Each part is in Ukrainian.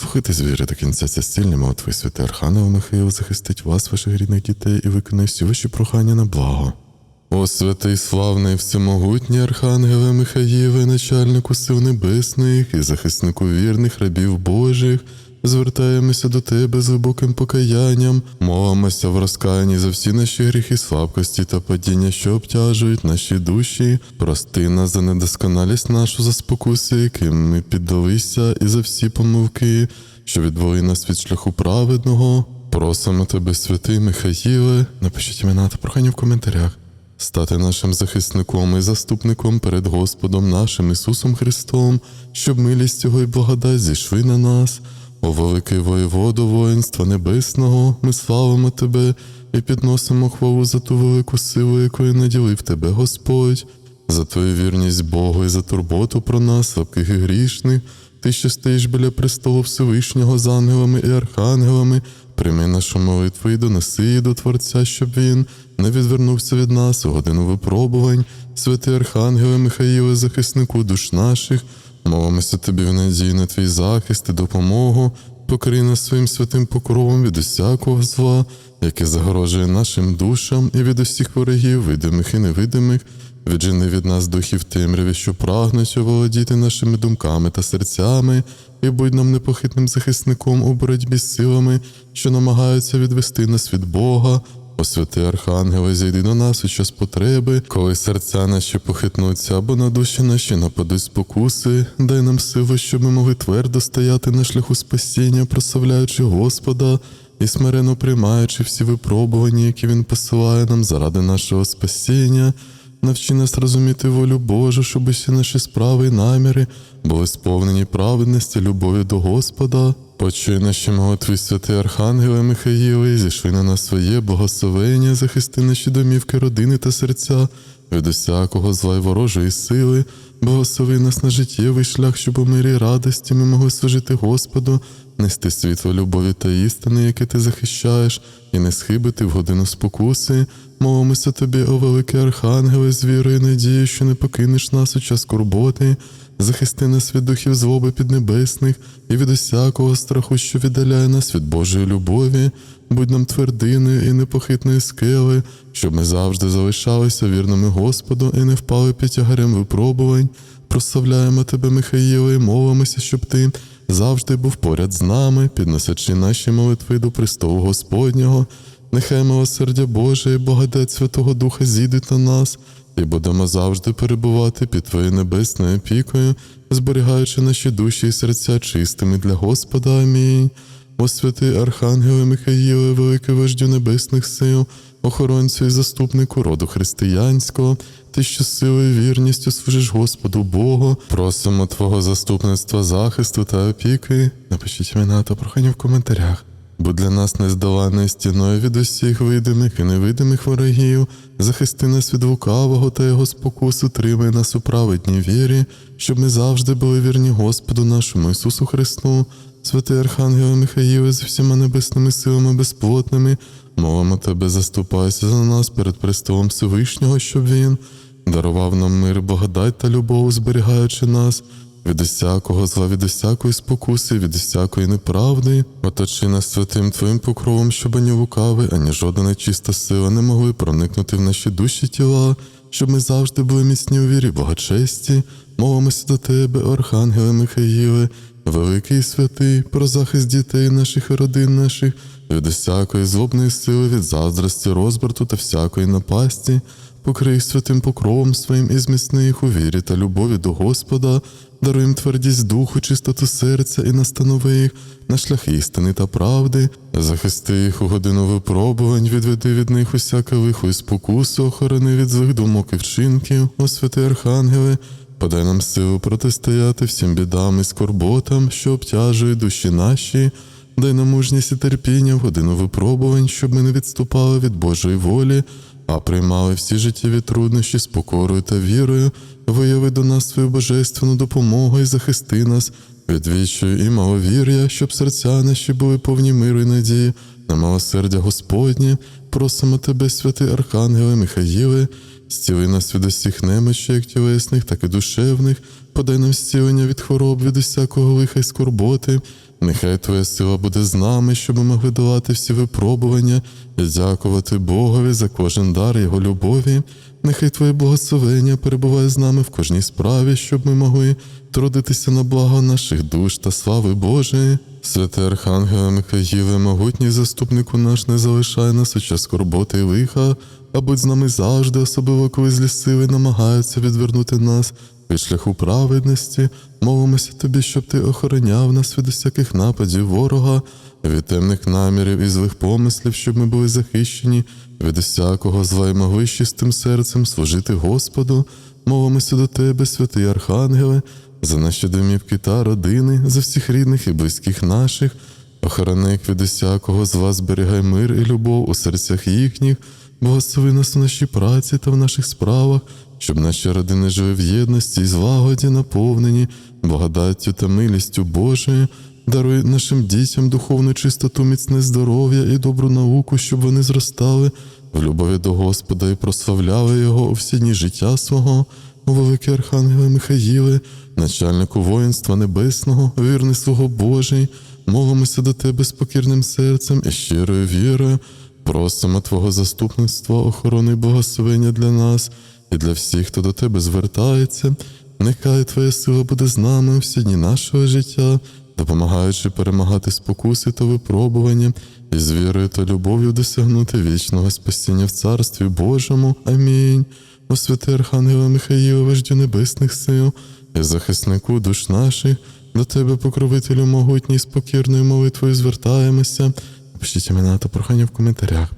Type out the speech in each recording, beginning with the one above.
Слухайте звіри до кінця ця стільні молитви святе Архангел Михаїл захистить вас, ваших рідних дітей, і виконає всі ваші прохання на благо. О святий славний всемогутній Архангеле Михаїле, начальнику сил небесних і захиснику вірних рабів Божих, звертаємося до тебе з глибоким покаянням, молимося в розкаянні за всі наші гріхи, слабкості та падіння, що обтяжують наші душі. Прости нас за недосконалість нашу, за спокуси, яким ми піддалися, і за всі помилки, що відвели нас від шляху праведного. Просимо тебе, святий Михаїле, напишіть імена та прохання в коментарях стати нашим захисником і заступником перед Господом нашим Ісусом Христом, щоб милість Його і благодать зійшли на нас. О великий воєводо воїнства небесного, ми славимо Тебе і підносимо хвалу за ту велику силу, якою наділив Тебе Господь, за Твою вірність Богу і за турботу про нас, слабких і грішних. Ти, що стоїш біля престолу Всевишнього з ангелами і архангелами, прийми нашу молитву і донеси її до Творця, щоб він не відвернувся від нас у годину випробувань, святий Архангеле Михаїле, захиснику душ наших, молимося тобі в надії на твій захист і допомогу, покорі нас своїм святим покровом від усякого зла, яке загрожує нашим душам і від усіх ворогів, видимих і невидимих. Віджени від нас духів темряві, що прагнуть оволодіти нашими думками та серцями, і будь нам непохитним захисником у боротьбі з силами, що намагаються відвести нас від Бога. О святий зійди до нас у час потреби, коли серця наші похитнуться або на душі наші нападуть спокуси, дай нам силу, щоб ми могли твердо стояти на шляху спасіння, прославляючи Господа і смирено приймаючи всі випробування, які Він посилає нам заради нашого спасіння. Навчи нас розуміти волю Божу, щоб усі наші справи і наміри були сповнені праведності, любові до Господа. Почуй наші молитви, святий Архангеле Михаїле, і зійшли на нас своє благословення, захисти наші домівки, родини та серця від усякого зла й ворожої сили, благослови нас на життєвий шлях, щоб у мирі радості ми могли служити Господу, нести світло любові та істини, яке ти захищаєш, і не схибити в годину спокуси. Молимося тобі, о великий Архангеле, з вірою надією, що не покинеш нас у час скорботи, захисти нас від духів злоби піднебесних і від усякого страху, що віддаляє нас від Божої любові, будь нам твердиною і непохитної скели, щоб ми завжди залишалися вірними Господу і не впали під тягарем випробувань. Прославляємо тебе, Михаїле, і молимося, щоб ти завжди був поряд з нами, підносячи наші молитви до престолу Господнього. Нехай милосердя Боже і благодать Святого Духа зійдуть на нас, і будемо завжди перебувати під Твоєю небесною опікою, зберігаючи наші душі і серця чистими для Господа. Амінь. О святий Архангеле Михаїле, великий вождю небесних сил, охоронцю і заступнику роду християнського, ти, що силою і вірністю служиш Господу Богу, просимо Твого заступництва, захисту та опіки. Напишіть імена та прохання в коментарях. Будь для нас нездоланною стіною від усіх видимих і невидимих ворогів, захисти нас від лукавого та його спокусу, тримай нас у праведній вірі, щоб ми завжди були вірні Господу нашому Ісусу Христу, святий Архангеле Михаїле з всіма небесними силами безплотними, молимо тебе, заступайся за нас перед престолом Всевишнього, щоб Він дарував нам мир, благодать та любов, зберігаючи нас від усякого зла, від усякої спокуси, від усякої неправди, оточи нас святим Твоїм покровом, щоб ані лукавий, ані жодна нечиста сила не могли проникнути в наші душі тіла, щоб ми завжди були міцні у вірі, благочесті, молимося до Тебе, Архангеле Михаїле, великий святий, про захист дітей наших і родин наших, від усякої злобної сили, від заздрості, розбрату та всякої напасті. Покрий святим покровом своїм і зміцни їх у вірі та любові до Господа, даруй їм твердість духу, чистоту серця і настанови їх на шлях істини та правди, захисти їх у годину випробувань, відведи від них усяке лихо і спокусу, охорони від злих думок і вчинків, о святий Архангеле, подай нам силу протистояти всім бідам і скорботам, що обтяжують душі наші. Дай нам мужність і терпіння в годину випробувань, щоб ми не відступали від Божої волі, а приймали всі життєві труднощі з покорою та вірою, вияви до нас свою божественну допомогу і захисти нас. Від вічою і маловір'я, щоб серця наші були повні миру і надії, на милосердя Господнє, просимо тебе, святий Архангеле Михаїле, Зціли нас від усіх немочей, як тілесних, так і душевних, подай нам зцілення від хвороб, від усякого лиха й скорботи. Нехай Твоя сила буде з нами, щоб ми могли долати всі випробування і дякувати Богові за кожен дар Його любові. Нехай Твоє благословення перебуває з нами в кожній справі, щоб ми могли трудитися на благо наших душ та слави Божої. Святе Архангеле Михаїле, могутній заступнику наш, не залишай нас у час скорботи і лиха, а будь з нами завжди, особливо коли злі сили намагаються відвернути нас від шляху праведності. Молимося тобі, щоб ти охороняв нас від усяких нападів ворога, від темних намірів і злих помислів, щоб ми були захищені від усякого зла і могли серцем служити Господу. Молимося до тебе, святий Архангеле, за наші домівки та родини, за всіх рідних і близьких наших. Охорони від усякого зла, зберігай мир і любов у серцях їхніх, благослови нас у нашій праці та в наших справах, щоб наші родини жили в єдності і злагоді, наповнені благодаттю та милістю Божою. Даруй нашим дітям духовну чистоту, міцне здоров'я і добру науку, щоб вони зростали в любові до Господа і прославляли Його у всі дні життя свого. О великий Архангеле Михаїле, начальнику воїнства небесного, вірний свого Божий, молимося до тебе з покірним серцем і щирою вірою. Просимо Твого заступництва, охорони і благословення для нас і для всіх, хто до тебе звертається. Нехай Твоя сила буде з нами всі дні нашого життя, допомагаючи перемагати спокуси та випробування і з вірою та любов'ю досягнути вічного спасіння в Царстві Божому. Амінь. О святе Архангеле Михаїле, вождю небесних сил і захиснику душ наших, до тебе, покровителю могутній, з покірною молитвою звертаємося. Пишіть імена та прохання в коментарях.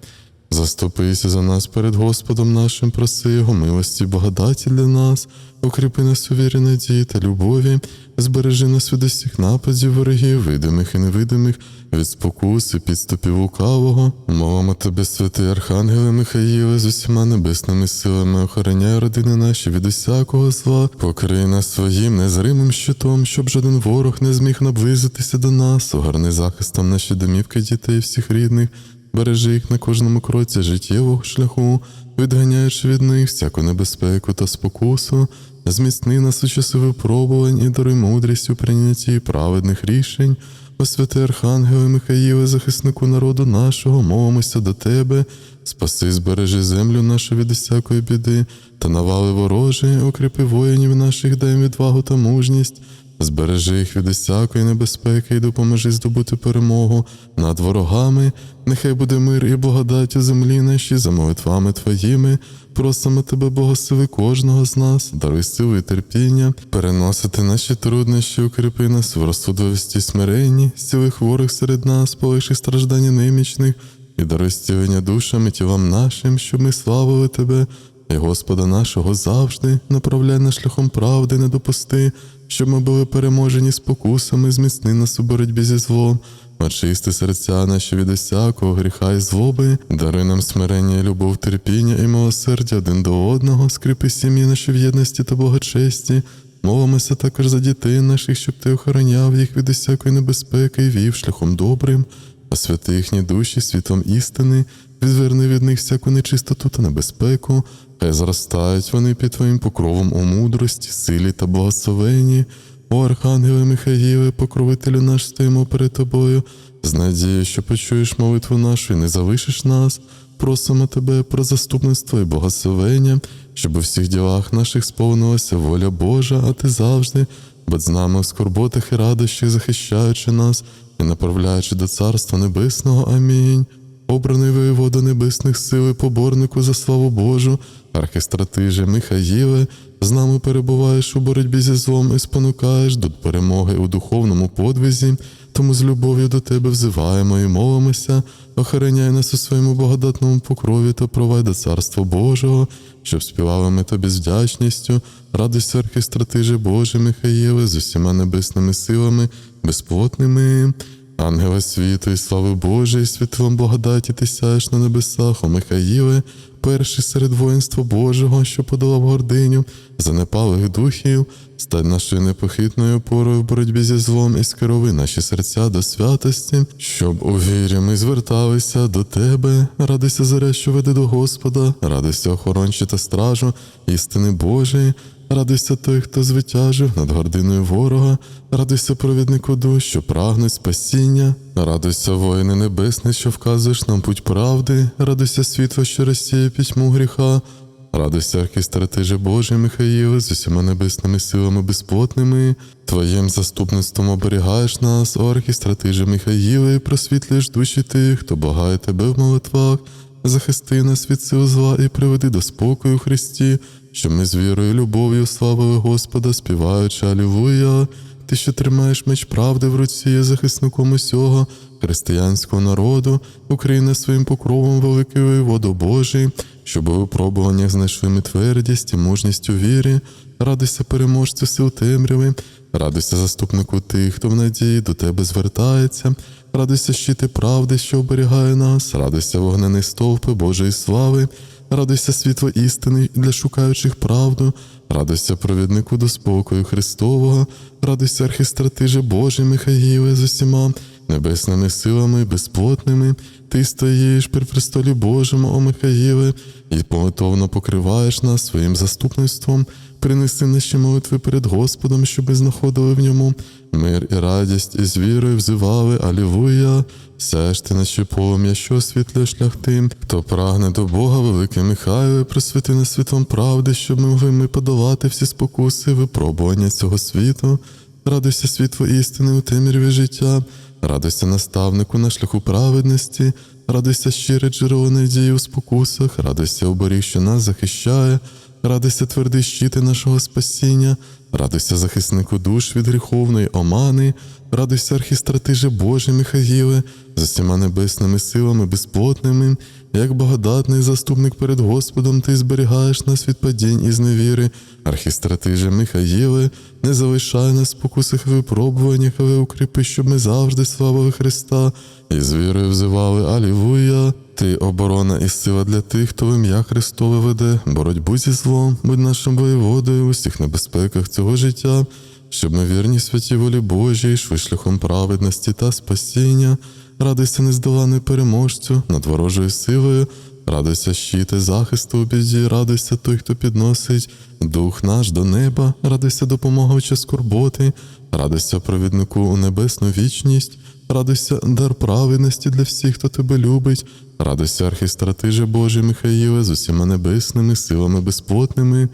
Заступися за нас перед Господом нашим, проси Його милості, благодаті для нас, укріпи нас у вірі, надії та любові, збережи нас від усіх нападів ворогів, видимих і невидимих, від спокуси, підступів лукавого. Молимо тебе, святий Архангеле Михаїле, з усіма небесними силами, охороняй родини наші від усякого зла, покрий нас своїм незримим щитом, щоб жоден ворог не зміг наблизитися до нас, огорни захистом наші домівки дітей, всіх рідних. Бережи їх на кожному кроці життєвого шляху, відганяючи від них всяку небезпеку та спокусу, зміцни нас у часи випробувань і даруй мудрість у прийнятті праведних рішень. О святий Архангеле Михаїле, захиснику народу нашого, молимося до тебе, спаси, збережи землю нашу від усякої біди, та навали ворожі, укріпи воїнів наших, дай відвагу та мужність. Збережи їх від усякої небезпеки і допоможи здобути перемогу над ворогами. Нехай буде мир і благодать у землі нашій за молитвами Твоїми. Просимо Тебе, Богослови кожного з нас, даруй сили і терпіння, переносити наші труднощі, укріпи нас в розсудливості смиренні, зціли хворих серед нас, полиши страждання немічних, і даруй зцілення душам і тілам нашим, щоб ми славили Тебе. І Господа нашого завжди направляй нас шляхом правди, не допусти, щоб ми були переможені спокусами, зміцни нас у боротьбі зі злом, очисти серця наші від усякого гріха і злоби, дари нам смирення, любов, терпіння і милосердя один до одного, скріпи сім'ї наші в єдності та благочесті. Молимося також за дітей наших, щоб ти охороняв їх від усякої небезпеки і вів шляхом добрим, освяти їхні душі світом істини, відверни від них всяку нечистоту та небезпеку, хай зростають вони під твоїм покровом у мудрості, силі та благословенні. О Архангеле Михаїле, покровителю наш стоїмо перед тобою, з надією, що почуєш молитву нашу і не залишиш нас. Просимо тебе про заступництво і благословення, щоб у всіх ділах наших сповнилася воля Божа, а ти завжди, будь з нами в скорботах і радощах, захищаючи нас і направляючи до Царства Небесного. Амінь. Обраний воєвода небесних сил і поборнику за славу Божу, архістратиже Михаїле, з нами перебуваєш у боротьбі зі злом і спонукаєш до перемоги у духовному подвизі, тому з любов'ю до тебе взиваємо і молимося, охороняй нас у своєму благодатному покрові та провай до Царства Божого, щоб співали ми тобі з вдячністю, радуйся архістратиже Боже Михаїле з усіма небесними силами, безплотними. Ангела світу і слави Божої, світлом благодаті ти сяєш на небесах, о Михаїле, перший серед воїнства Божого, що подолав гординю, занепалих духів, стань нашою непохитною опорою в боротьбі зі злом і скерови наші серця до святості, щоб у вірі ми зверталися до тебе, радуйся заря, що веде до Господа, радуйся охорончі та стражу, істини Божої. Радуйся той, хто звитяжив над гординою ворога, радуйся провіднику душ, що прагнуть спасіння, радуйся, воїни небесний, що вказуєш нам путь правди, радуйся світло, що розсіє пітьму гріха, радуйся, архістратиже Божий Михаїле, з усіма небесними силами безплотними, Твоїм заступництвом оберігаєш нас, о архістратиже Михаїле, і просвітлюєш душі тих, хто благає тебе в молитвах, захисти нас від сил зла і приведи до спокою Христі, щоб ми з вірою і любов'ю славили Господа, співаючи Алілуя. Ти, що тримаєш меч правди в руці, є захисником усього християнського народу, Україна своїм покровом великий воєводо Божий, щоб у випробуваннях знайшли ми твердість і мужність у вірі, радуйся переможцю сил темряви, радуйся заступнику тих, хто в надії до тебе звертається, радуйся щити правди, що оберігає нас, радуйся вогнений стовпи Божої слави. Радуйся світло істини для шукаючих правду, радуйся провіднику до спокою Христового, радуйся архістратиже Божий Михаїле з усіма небесними силами безплотними, ти стоїш при престолі Божому, о Михаїле, і молитовно покриваєш нас своїм заступництвом. Принеси наші молитви перед Господом, щоб ми знаходили в ньому мир і радість, і з вірою взивали Алілуя. Все ж ти наші полум'я, що освітлює шлях тим, хто прагне до Бога, великий Михайле, просвіти нас світлом правди, щоб ми могли ми подолати всі спокуси, випробування цього світу. Радуйся світло істини у темряві життя, радуйся наставнику на шляху праведності, радуйся щире джерело надії у спокусах, радуйся оборіг, що нас захищає, радуйся твердий щити нашого спасіння, радуйся захиснику душ від гріховної омани, радуйся архістратиже Боже Михаїле, з усіма небесними силами безплотними, як благодатний заступник перед Господом, ти зберігаєш нас від падінь і зневіри, архістратиже Михаїле, не залишай нас і випробуваннях, але укріпи, щоб ми завжди славили Христа. І з вірою взивали Алілуя. Ти оборона і сила для тих, хто в ім'я Христове веде, боротьбу зі злом, будь нашим воєводою у всіх небезпеках цього життя, щоб ми вірні святій волі Божій, йшли шляхом праведності та спасіння, радуйся нездоланий переможцю над ворожою силою, радуйся щити захисту у біді, радуйся той, хто підносить дух наш до неба, радуйся допомога в час скорботи, радуйся провіднику у небесну вічність. Радуйся, дар праведності для всіх, хто тебе любить, радуйся, архістратиже Божий Михаїле з усіма небесними силами безплотними.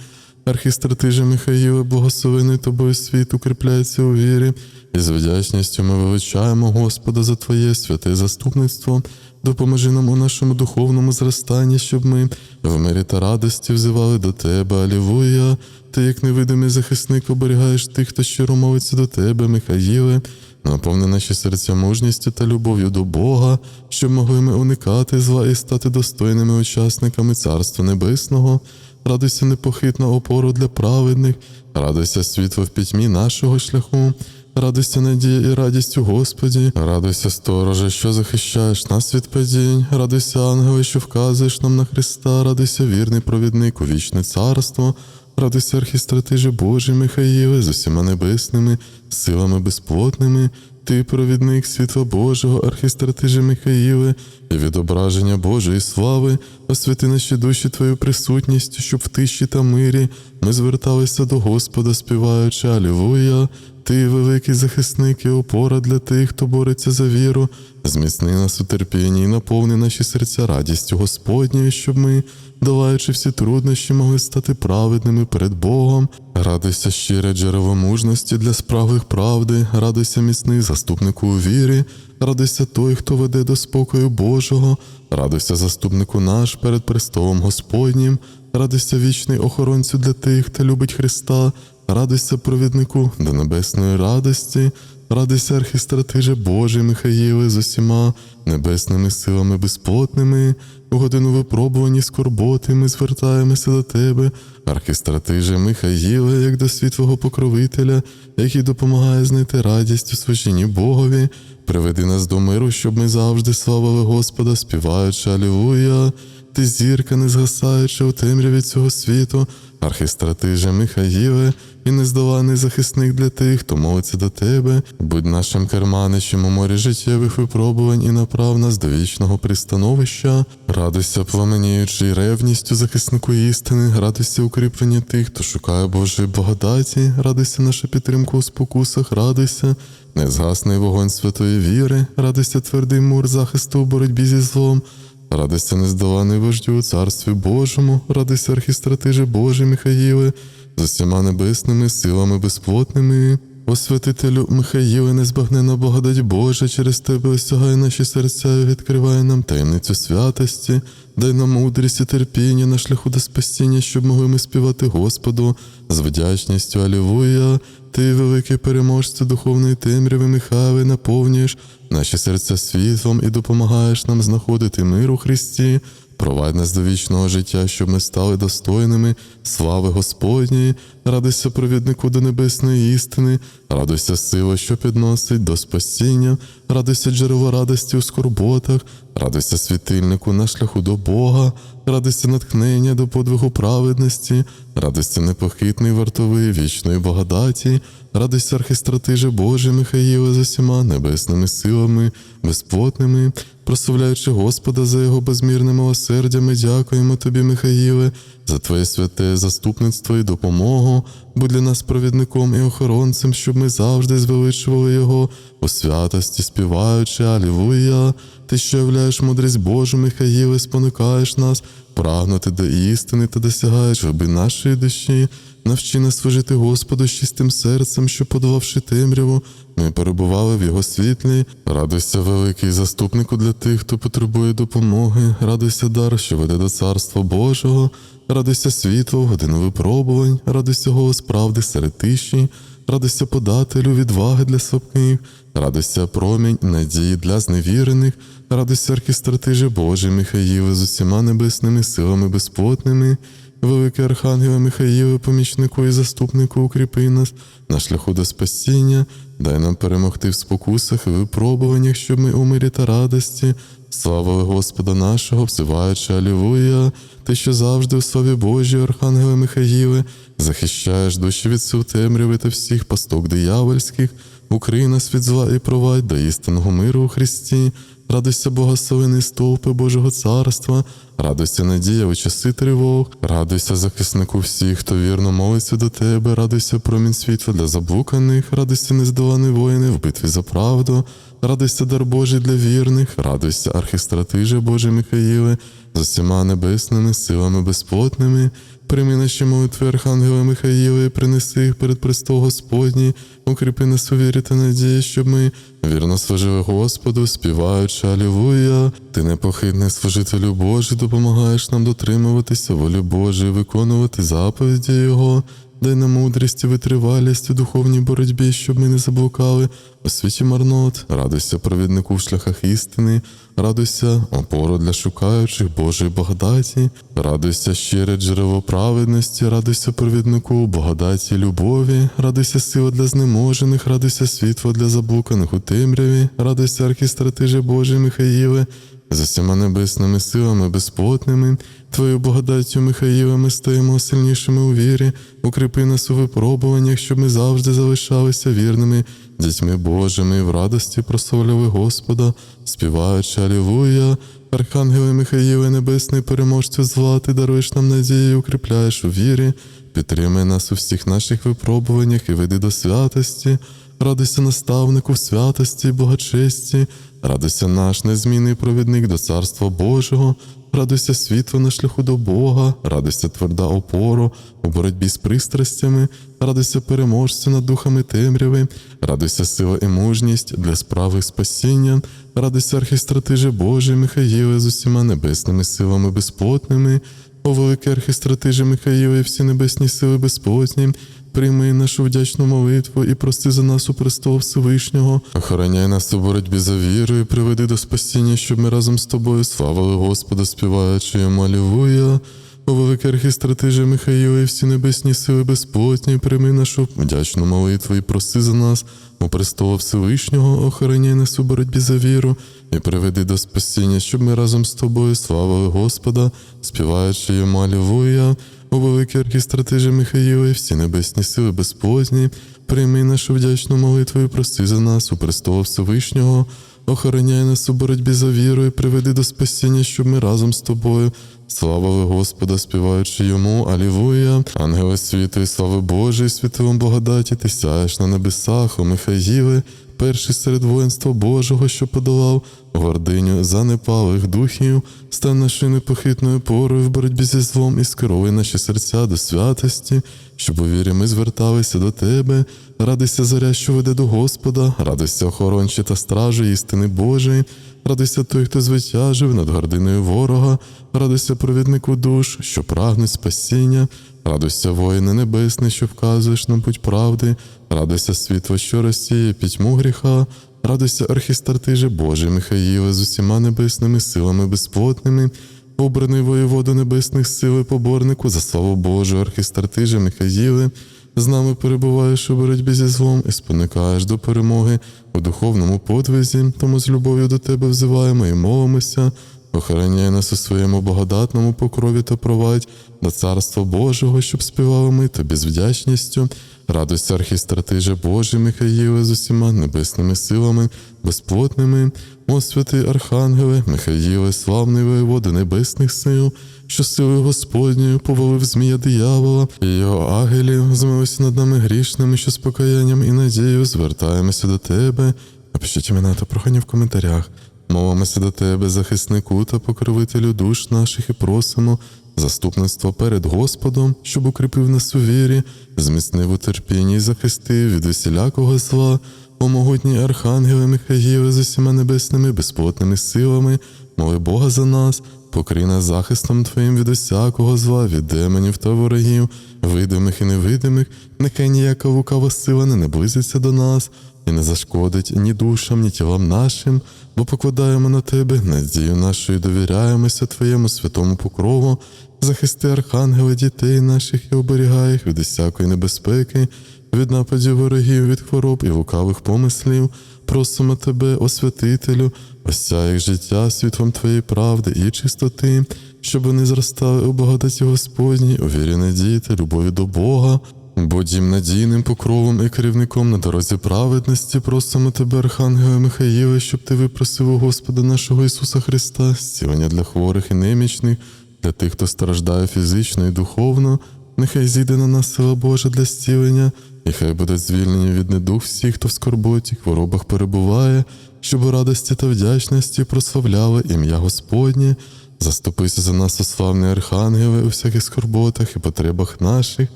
Архістратиже Михаїле, благословений тобою світ укріпляється у вірі, і з вдячністю ми величаємо Господа за Твоє святе заступництво. Допоможи нам у нашому духовному зростанні, щоб ми в мирі та радості взивали до Тебе, Алілуя. Ти, як невидимий захисник, оберігаєш тих, хто щиро молиться до Тебе, Михаїле. Наповни наші серця мужністю та любов'ю до Бога, щоб могли ми уникати зла і стати достойними учасниками Царства Небесного. Радуйся непохитна опору для праведних, радуйся світло в пітьмі нашого шляху, радуйся надія і радість у Господі, радуйся, стороже, що захищаєш нас від падінь, радуйся, ангели, що вказуєш нам на Христа, радуйся, вірний провідник у вічне царство. Радуйся, архістратиже Божий Михаїле, з усіма небесними, силами безплотними, ти провідник світла Божого, архістратиже Михаїле, і відображення Божої слави, освяти наші душі Твою присутністю, щоб в тиші та мирі ми зверталися до Господа, співаючи Алілуя. Ти, великий захисник і опора для тих, хто бореться за віру, зміцни нас у терпінні і наповни наші серця радістю Господньою, щоб ми, долаючи всі труднощі, могли стати праведними перед Богом. Радуйся щире джерело мужності для справих правди, радуйся міцний заступнику у вірі, радуйся той, хто веде до спокою Божого, радуйся заступнику наш перед престолом Господнім, радуйся вічний охоронцю для тих, хто любить Христа. Радуйся провіднику до небесної радості, радуйся архістратиже Божий Михаїле з усіма небесними силами безплотними, у годину випробувані скорботи ми звертаємося до тебе, архістратиже Михаїле, як до світлого покровителя, який допомагає знайти радість у служінні Богові. приведи нас до миру, щоб ми завжди славили Господа, співаючи Алілуя. Ти зірка, не згасаюча у темряві цього світу, архістратиже Михаїле і нездоланий захисник для тих, хто молиться до тебе, будь нашим керманичем у морі життєвих випробувань і направ нас до вічного пристановища, радуйся пламеніючи ревністю захиснику істини, радуйся укріплення тих, хто шукає Божої благодаті, радуйся наша підтримка у спокусах, радуйся, незгасний вогонь святої віри, радуйся твердий мур захисту у боротьбі зі злом. Радуйся нездоланий вождю у царстві Божому, радися архістратиже Божий Михаїле, з усіма небесними силами безплотними. Освятителю Михаїле, незбагнена благодать Божа, через тебе осягає наші серця і відкриває нам таємницю святості, дай нам мудрість і терпіння на шляху до спасіння, щоб могли ми співати Господу з вдячністю Алілуя. Ти, великий переможця духовної темряви, Михайле, наповнюєш наші серця світлом і допомагаєш нам знаходити мир у Христі. Провадь нас до вічного життя, щоб ми стали достойними слави Господньої, радуйся провіднику до небесної істини, радуйся сила, що підносить до спасіння, радуйся джерело радості у скорботах, радуйся світильнику на шляху до Бога, радуйся натхнення до подвигу праведності, радуйся непохитний вартовий вічної благодаті, радуйся архістратиже Божий Михаїле з усіма небесними силами, безплотними, прославляючи Господа за його безмірне милосердя, ми дякуємо тобі, Михаїле, за твоє святе заступництво і допомогу. Будь для нас провідником і охоронцем, щоб ми завжди звеличували його у святості, співаючи Алілуя. Ти що являєш мудрість Божу, Михаїле, спонукаєш нас прагнути до істини та досягаєш глибин нашої душі. Навчи нас служити Господу з чистим серцем, що, подолавши темряву, ми перебували в його світлі. Радуйся, великий заступнику для тих, хто потребує допомоги. Радуйся, дар, що веде до царства Божого. Радуйся світло в годину випробувань, радуйся голос правди серед тиші, радуйся подателю відваги для слабких, радуйся промінь надії для зневірених, радуйся архістратиже Божий Михаїле з усіма небесними силами безплотними. Великий Архангеле Михаїле, помічнику і заступнику, укріпи нас на шляху до спасіння, дай нам перемогти в спокусах і випробуваннях, щоб ми у мирі та радості. Славили Господа нашого, взиваючи Алілуя, ти, що завжди у славі Божій, Архангеле Михаїле, захищаєш душі від сил темряви та всіх пасток диявольських, укрий нас від зла і провадь до істинного миру у Христі. Радуйся, благословений стовпи Божого царства, радуйся надія у часи тривог, радуйся захиснику всіх, хто вірно молиться до тебе, радуйся промінь світла для заблуканих, радуйся нездоланий воїни в битві за правду, радуйся дар Божий для вірних, радуйся архістратиже Божий Михаїле, з усіма небесними силами безплотними. Прийми наші молитви, Архангела Михаїла, і принеси їх перед престол Господній, укріпи нас у вірі та надії, щоб ми вірно служили Господу, співаючи Алілуя. Ти непохитний служителю Божий, допомагаєш нам дотримуватися волі Божої, виконувати заповіді Його. Дай нам мудрість і витривалість у духовній боротьбі, щоб ми не заблукали у світі марнот. Радуйся провіднику в шляхах істини, радуйся опору для шукаючих Божої благодаті, радуйся щире джерело праведності, радуйся провіднику благодаті любові, радуйся сила для знеможених, радуйся світло для заблуканих у темряві, радуйся архістратиже Божий Михаїле, з усіма небесними силами безплотними, Твою благодаттю, Михаїле, ми стаємо сильнішими у вірі, укріпи нас у випробуваннях, щоб ми завжди залишалися вірними, дітьми Божими, і в радості прославляли Господа, співаючи Алілуя. Архангеле Михаїле, небесний переможцю зла, ти даруєш нам надію, укріпляєш у вірі, підтримай нас у всіх наших випробуваннях і веди до святості. Радуйся наставнику в святості і благочесті, радуйся наш незмінний провідник до Царства Божого, радуйся світло на шляху до Бога, радуйся тверда опору у боротьбі з пристрастями, радуйся переможцю над духами темряви, радуйся сила і мужність для справи спасіння, радуйся архістратиже Божий Михаїле з усіма небесними силами безплотними, о великий архістратиже Михаїле всі небесні сили безплотні, прийми нашу вдячну молитву і прости за нас у престол Всевишнього. Охороняй нас у боротьбі за віру і приведи до спасіння, щоб ми разом з тобою славили Господа, співаючи йому Алілуя. О великий архістратиже Михаїле, і всі небесні сили безплотні, прийми нашу вдячну молитву і проси за нас, у престола Всевишнього, охороняй нас у боротьбі за віру і приведи до спасіння, щоб ми разом з тобою славили Господа, співаючи йому Алілуя. О великий архістратиже Михаїле, всі небесні сили безплотні, прийми нашу вдячну молитву і проси за нас у престола Всевишнього, охороняй нас у боротьбі за віру і приведи до спасіння, щоб ми разом з тобою славили Господа, співаючи йому Алілуя. Ангели світу і слави Божої, світилом благодаті, ти сяєш на небесах, о Михаїле, перший серед воїнства Божого, що подолав гординю занепалих духів, стань нашою непохитною порою в боротьбі зі злом і скеруй наші серця до святості, щоб у вірі ми зверталися до тебе. Радуйся заря, що веде до Господа, радуйся охорончі та стражі істини Божої, радуйся той, хто звитяжив над гординою ворога, радуйся провіднику душ, що прагнуть спасіння, радуйся воїне небесний, що вказуєш нам путь правди, радуйся світло, що розсіє пітьму гріха, радуйся архістартиже Божий Михаїле з усіма небесними силами безплотними, обраний воєводу небесних сил і поборнику за славу Божу, архістартиже Михаїле, з нами перебуваєш у боротьбі зі злом і спонукаєш до перемоги у духовному подвизі, тому з любов'ю до тебе взиваємо і молимося. Охороняй нас у своєму благодатному покрові та провадь до царства Божого, щоб співали ми тобі з вдячністю. Радуйся, архістратиже Божий Михаїле з усіма небесними силами, безплотними, о святий Архангеле, Михаїле, славний воєвода небесних сил, що силою Господньою повалив змія диявола і його агелів, змилися над нами грішними, що з покаянням і надією звертаємося до тебе. Напишіть імена та прохання в коментарях. Молимося до тебе, захиснику та покровителю душ наших, і просимо заступництво перед Господом, щоб укріпив нас у вірі, зміцнив у терпінні і захистив від усілякого зла, о могутній архангеле Михаїле з усіма небесними безплотними силами, моли Бога за нас, покрий нас захистом Твоїм від усякого зла, від демонів та ворогів, видимих і невидимих, нехай ніяка лукава сила не наблизиться до нас і не зашкодить ні душам, ні тілам нашим, бо покладаємо на тебе надію нашу і довіряємося Твоєму святому покрову, захисти архангели дітей наших і оберігай їх від усякої небезпеки, від нападів ворогів, від хвороб і лукавих помислів. Просимо тебе, освятителю, осяй їх життя світлом Твоєї правди і чистоти, щоб вони зростали у благодаті Господній, у вірі надії та любові до Бога. Будь їм надійним покровом і керівником на дорозі праведності, просимо тебе, Архангеле Михаїле, щоб ти випросив у Господа нашого Ісуса Христа, зцілення для хворих і немічних, для тих, хто страждає фізично і духовно. Нехай зійде на нас сила Божа для зцілення, і хай будуть звільнені від недух всіх, хто в скорботі, хворобах перебуває, щоб у радості та вдячності прославляли ім'я Господнє. Заступися за нас, о славний Архангеле, у всяких скорботах і потребах наших.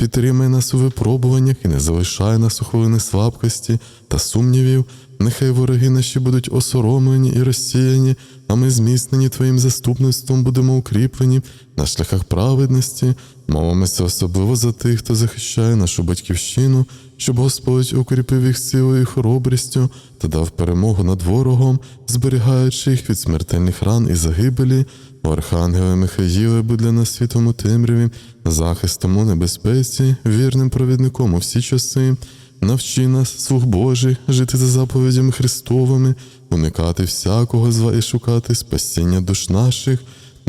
Підтримай нас у випробуваннях і не залишай нас у хвилини слабкості та сумнівів. Нехай вороги наші будуть осоромлені і розсіяні, а ми зміцнені Твоїм заступництвом будемо укріплені на шляхах праведності. мовимося особливо за тих, хто захищає нашу батьківщину, щоб Господь укріпив їх силою і хоробрістю та дав перемогу над ворогом, зберігаючи їх від смертельних ран і загибелі. О Архангеле Михаїле, для нас світом у темряві, захистом у небезпеці, вірним провідником у всі часи. Навчи нас, слуг Божий, жити за заповідями Христовими, уникати всякого зла і шукати спасіння душ наших.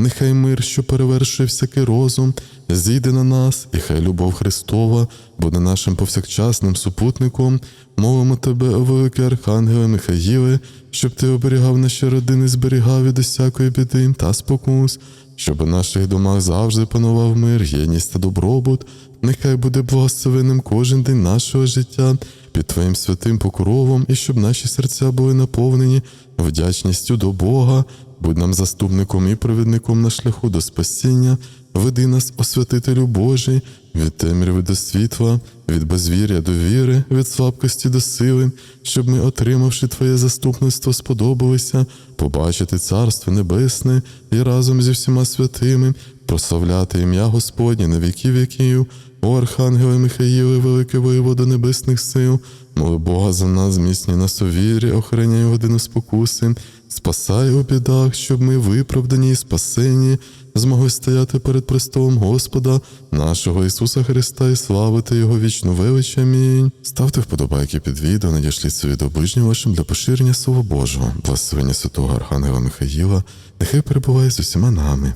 Нехай мир, що перевершує всякий розум, зійде на нас, і хай любов Христова буде нашим повсякчасним супутником. Молимо тебе, о великий Архангеле Михаїле, щоб ти оберігав наші родини, зберігав від усякої біди та спокус, щоб у наших домах завжди панував мир, єдність та добробут. Нехай буде благословенним кожен день нашого життя під Твоїм святим покровом, і щоб наші серця були наповнені вдячністю до Бога. Будь нам заступником і провідником на шляху до спасіння, веди нас, освятителю Божий, від темряви до світла, від безвір'я до віри, від слабкості до сили, щоб ми, отримавши Твоє заступництво, сподобалися побачити Царство Небесне і разом зі всіма святими прославляти ім'я Господнє на віки віків. О Архангеле Михаїле, велике воєвода небесних сил, моли Бога за нас, зміцні нас у вірі, охороняй годину спокуси, спасай у бідах, щоб ми виправдані і спасені, змогли стояти перед престолом Господа, нашого Ісуса Христа, і славити Його вічну велич. Амінь. Ставте вподобайки під відео, надішліть свої до ближнім вашим для поширення Слова Божого, благословення святого Архангела Михаїла, нехай перебуває з усіма нами.